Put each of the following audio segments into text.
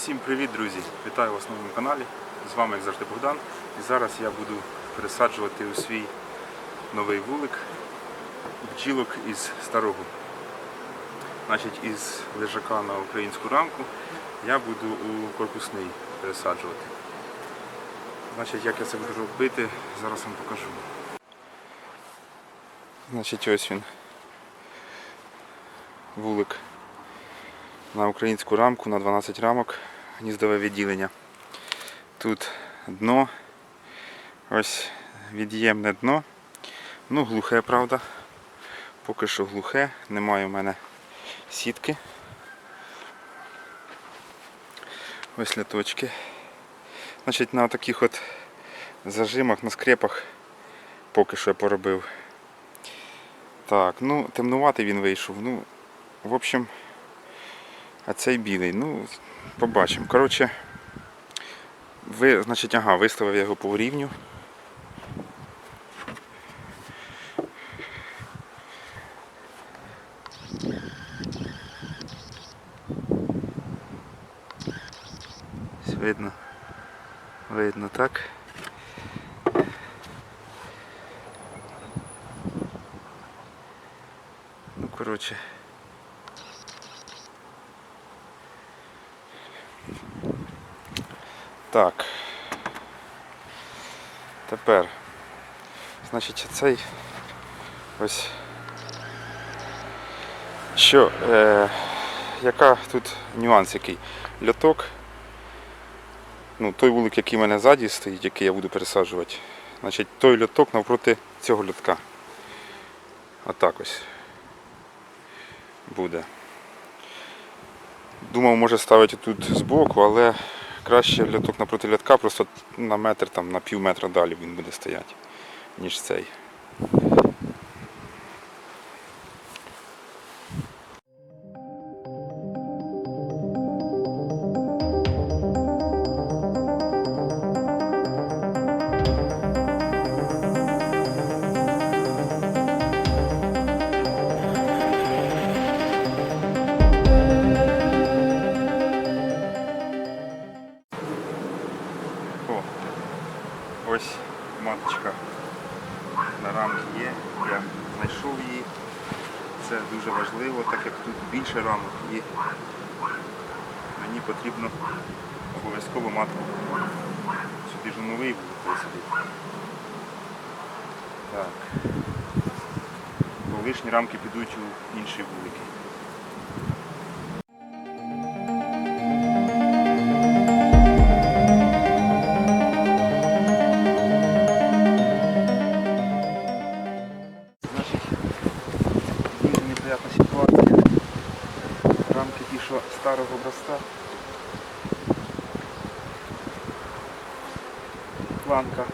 Всім привіт, друзі! Вітаю вас на моєму каналі. З вами, як завжди, Богдан. І зараз я буду пересаджувати у свій новий вулик бджілок із старого. Значить, із лежака на українську рамку я буду у корпусний пересаджувати. Значить, як я це буду робити, зараз вам покажу. Значить, ось він. Вулик на українську рамку на 12 рамок гніздове відділення. Тут дно, ось від'ємне дно. Ну, глухе, правда. Поки що глухе, немає в мене сітки. Ось ляточки. Значить, на таких от зажимах, на скрепах поки що я поробив. Так, ну, темнуватий він вийшов. Ну, в общем, а цей білий, ну, побачимо. Коротше, ви, значить, ага, виставив я його по рівню. Видно. Видно так. Ну, коротше. Так. Тепер. Значить, цей ось. Що, е, яка тут нюанс який? Льоток. Ну, той вулик, який в мене ззаді стоїть, який я буду пересаджувати. Значить, той льоток навпроти цього льотка. Отак ось. Буде. Думав, може ставити тут збоку, але краще ляток напроти лятка, просто на метр, там, на пів метра далі він буде стояти, ніж цей. Обов'язково матку сюди ж новий буде висадити. Так. Бо рамки підуть у інші вулики. Дуже неприятна ситуація. Рамки ті, старого образца. Планка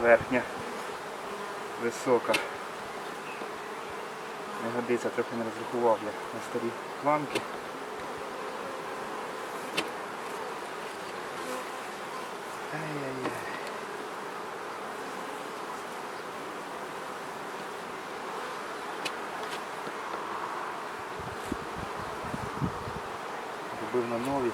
верхня, висока. Не годиться, трохи не розрахував я на старі планки. Ай-яй-яй. Робив на нові.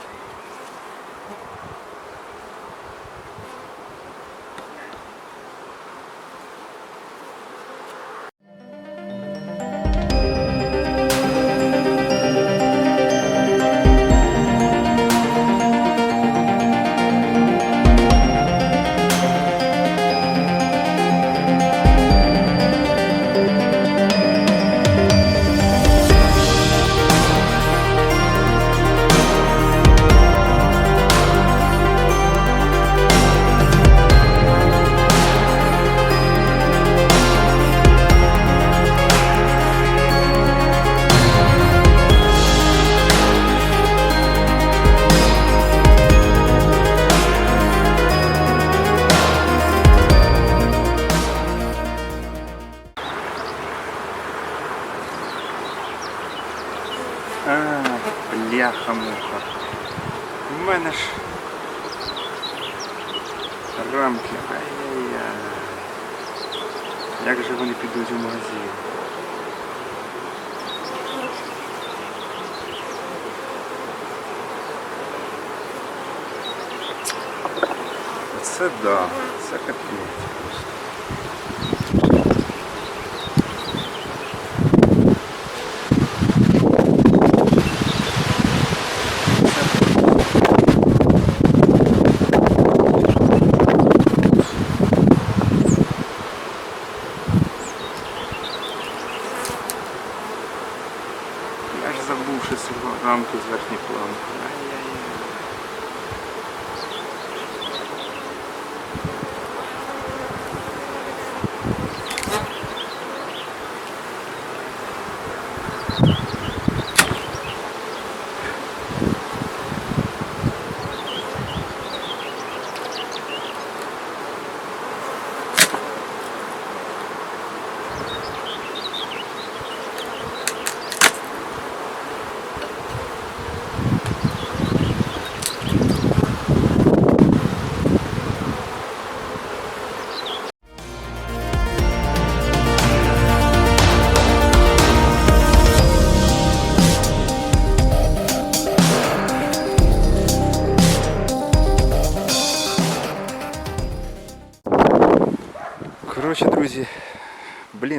Бляха-муха. В мене ж рамки. Ай-яй-яй. Як же вони підуть у магазин? Це да, це капець просто.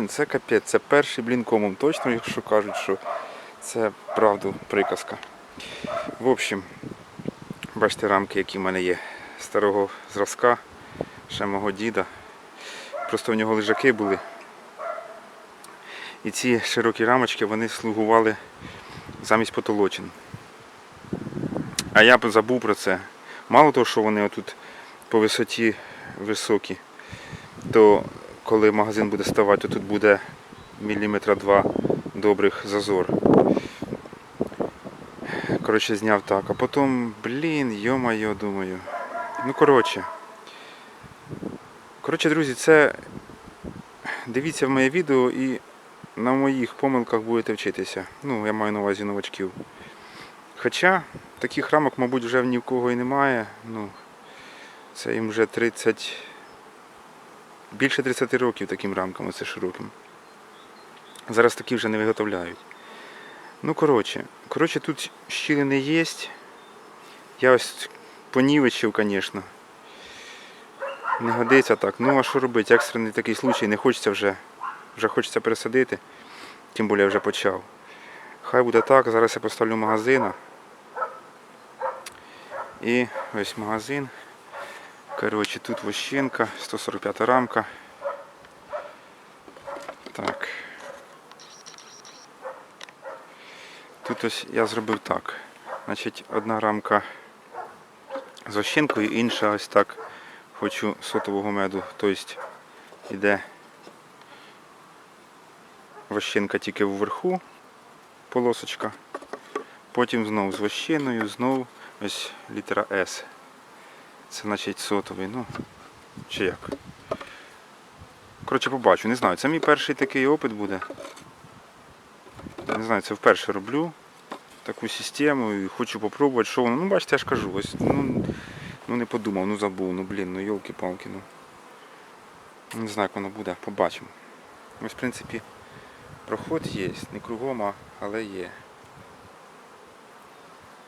Блін, це капець, це перший блін комом точно, якщо кажуть, що це правду приказка. В общем, бачите рамки, які в мене є старого зразка, ще мого діда. Просто в нього лежаки були. І ці широкі рамочки вони слугували замість потолочин. А я б забув про це. Мало того, що вони отут по висоті високі, то коли магазин буде ставати, то тут буде міліметра два добрих зазор. Коротше, зняв так. А потім, блін, йо-моє, думаю. Ну, коротше. Коротше, друзі, це дивіться в моє відео і на моїх помилках будете вчитися. Ну, я маю на увазі новачків. Хоча таких рамок, мабуть, вже ні в кого і немає. Ну, це їм вже 30. Більше 30 років таким рамкам, оце широким. Зараз такі вже не виготовляють. Ну, коротше, коротше, тут щілини є. Я ось понівечив, звісно. Не годиться так. Ну а що робити? Екстрений такий случай, не хочеться вже. Вже хочеться пересадити. Тим більше я вже почав. Хай буде так, зараз я поставлю магазина. І ось магазин. Коротше, тут вощинка, 145 рамка. Так. Тут ось я зробив так. Значить, одна рамка з вощинкою, інша ось так. Хочу сотового меду. Тобто йде вощинка тільки вверху, полосочка. Потім знову з вощиною, знову ось літера С. Це значить сотовий, ну, чи як. Коротше, побачу, не знаю. Це мій перший такий опит буде. Не знаю, це вперше роблю таку систему і хочу попробувати, що воно. Ну, бачите, я ж кажу, ось, ну, ну не подумав, ну забув, ну блін, ну йолки-палки, ну. Не знаю, як воно буде, побачимо. Ось, в принципі, проход є, не кругом, але є.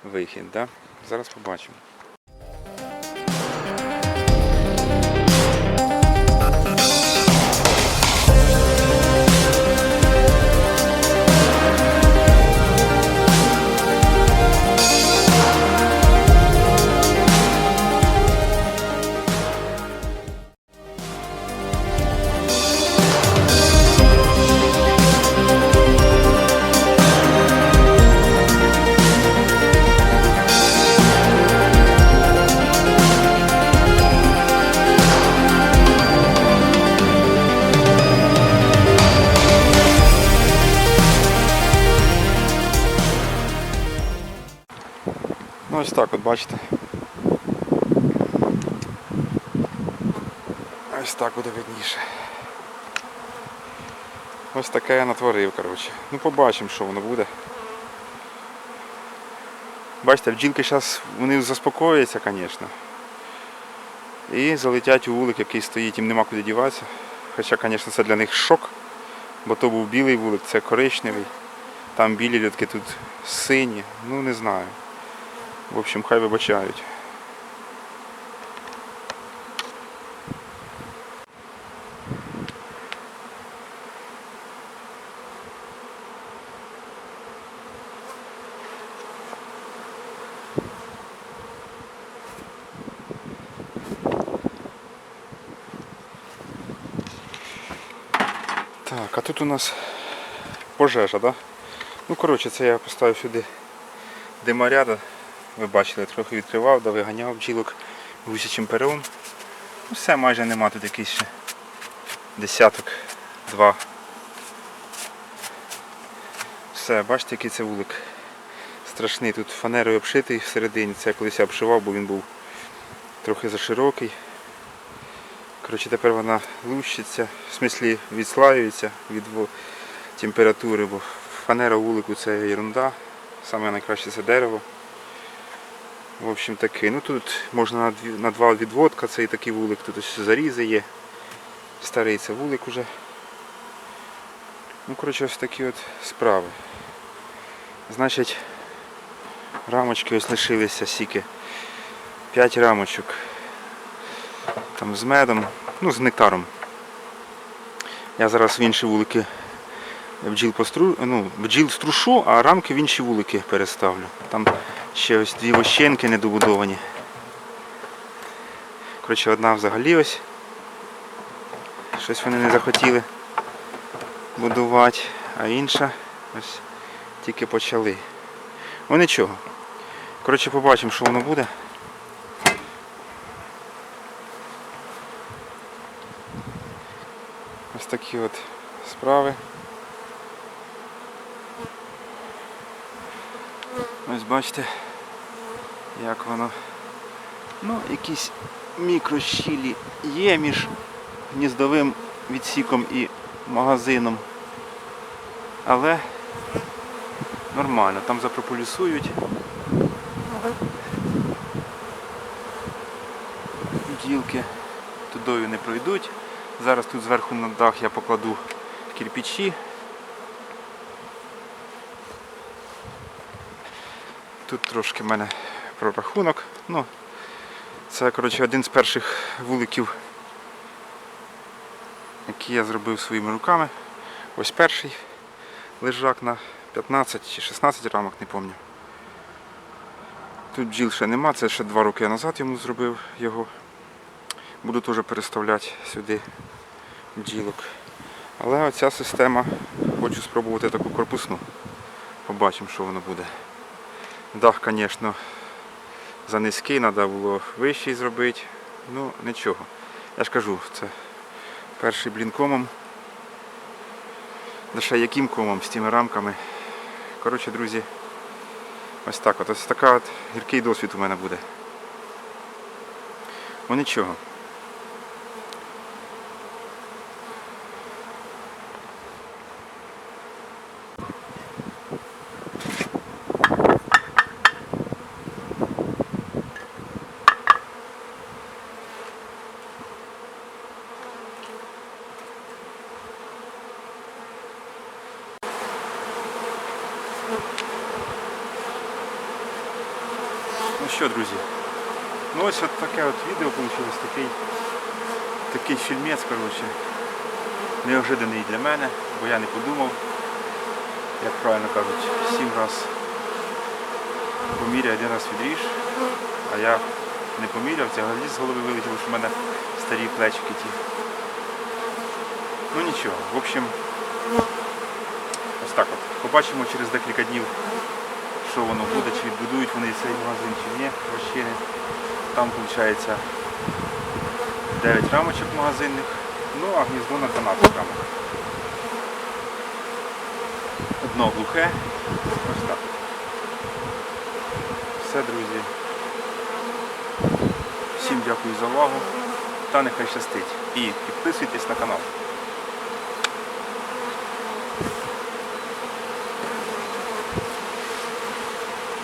Вихід, да? Зараз побачимо. Бачите. Ось так буде видніше. Ось таке я натворив, коротше. Ну побачимо, що воно буде. Бачите, бджілки зараз вони заспокояться, звісно. І залетять у вулик, який стоїть, їм нема куди діватися. Хоча, звісно, це для них шок, бо то був білий вулик, це коричневий. Там білі льотки, тут сині. Ну не знаю. В общем, хай вибачають. Так, а тут у нас пожежа, да? Ну коротше це я поставив сюди димаряда. Ви бачили, трохи відкривав, да виганяв бджілок гусячим пером. Ну, все, майже нема тут якийсь ще десяток, два. Все, бачите, який це вулик. Страшний, тут фанерою обшитий всередині. Це я колись обшивав, бо він був трохи заширокий. Коротше, тепер вона лущиться, в смислі відслаюється від температури, бо фанера вулику це ерунда. Саме найкраще це дерево. В общем таки. Ну тут можна на, два відводка, цей такий вулик, тут ось зарізи є. Старий це вулик уже. Ну, коротше, ось такі от справи. Значить, рамочки ось лишилися сіки. П'ять рамочок. Там з медом, ну з нектаром. Я зараз в інші вулики бджіл постру... ну, бджіл струшу, а рамки в інші вулики переставлю. Там ще ось дві вощенки недобудовані. Коротше, одна взагалі ось. Щось вони не захотіли будувати, а інша ось тільки почали. Ну нічого. Коротше, побачимо, що воно буде. Ось такі от справи. Ось бачите, як воно. Ну, якісь мікрощілі є між гніздовим відсіком і магазином. Але нормально, там запрополісують. Ділки тудою не пройдуть. Зараз тут зверху на дах я покладу кирпичі. Тут трошки в мене прорахунок. Ну, це коротше, один з перших вуликів, які я зробив своїми руками. Ось перший лежак на 15 чи 16 рамок, не пам'ятаю. Тут бджіл ще нема, це ще два роки назад йому зробив його. Буду теж переставляти сюди бджілок. Але оця система, хочу спробувати таку корпусну. Побачимо, що воно буде. Дах, звісно, занизький, треба було вищий зробити. Ну, нічого. Я ж кажу, це перший блін комом. Ще яким комом з тими рамками. Коротше, друзі, ось так от. Ось така от гіркий досвід у мене буде. Ну нічого. Ну що, друзі, ну ось от таке от відео вийшло, такий, такий фільмець, коротше, неожиданий для мене, бо я не подумав, як правильно кажуть, сім раз поміряй, один раз відріж, а я не поміряв, взагалі з голови вилетіло, що в мене старі плечики ті. Ну нічого, в общем, ось так от. Побачимо через декілька днів що воно буде, чи відбудують вони цей магазин, чи ні, вощини. Там виходить 9 рамочок магазинних, ну а гніздо на 12 рамок. Одно глухе. Ось так. Все, друзі. Всім дякую за увагу та нехай щастить. І підписуйтесь на канал.